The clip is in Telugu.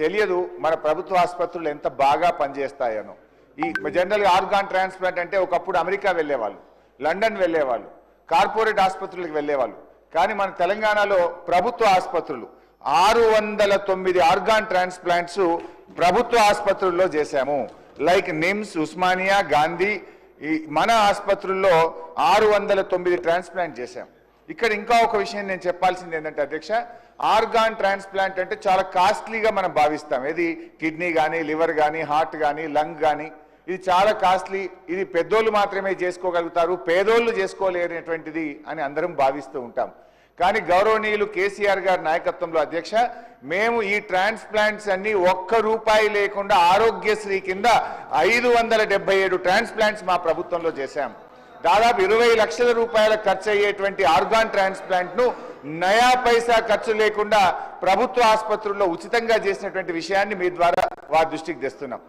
తెలియదు మన ప్రభుత్వ ఆసుపత్రులు ఎంత బాగా పనిచేస్తాయనో. ఈ జనరల్గా ఆర్గాన్ ట్రాన్స్ప్లాంట్ అంటే ఒకప్పుడు అమెరికా వెళ్ళేవాళ్ళు లండన్ వెళ్ళేవాళ్ళు కార్పొరేట్ ఆసుపత్రులకు వెళ్ళేవాళ్ళు. కానీ మన తెలంగాణలో ప్రభుత్వ ఆసుపత్రులు ఆరు వందల తొమ్మిది ఆర్గాన్ ట్రాన్స్ప్లాంట్స్ ప్రభుత్వ ఆసుపత్రుల్లో చేశాము. లైక్ నిమ్స్ ఉస్మానియా గాంధీ ఈ మన ఆసుపత్రుల్లో ఆరు వందల తొమ్మిది ట్రాన్స్ప్లాంట్ చేశాం. ఇక్కడ ఇంకా ఒక విషయం నేను చెప్పాల్సింది ఏంటంటే అధ్యక్ష ఆర్గాన్ ట్రాన్స్ప్లాంట్ అంటే చాలా కాస్ట్లీగా మనం భావిస్తాం. ఏది? కిడ్నీ కానీ లివర్ కానీ హార్ట్ కానీ లంగ్ కానీ ఇది చాలా కాస్ట్లీ. ఇది పెద్దోళ్ళు మాత్రమే చేసుకోగలుగుతారు పేదోళ్ళు చేసుకోలేనటువంటిది అని అందరం భావిస్తూ ఉంటాం. కానీ గౌరవనీయులు కేసీఆర్ గారి నాయకత్వంలో అధ్యక్ష మేము ఈ ట్రాన్స్ప్లాంట్స్ అన్ని ఒక్క రూపాయి లేకుండా ఆరోగ్యశ్రీ కింద ఐదు వందల ఏడు ట్రాన్స్ప్లాంట్స్ మా ప్రభుత్వంలో చేశాం. దాదాపు ఇరవై లక్షల రూపాయల ఖర్చు అయ్యేటువంటి ఆర్గాన్ ట్రాన్స్ప్లాంట్ను నయా పైసా ఖర్చు లేకుండా ప్రభుత్వ ఆసుపత్రుల్లో ఉచితంగా చేసినటువంటి విషయాన్ని మీ ద్వారా వారి దృష్టికి తెస్తున్నాం.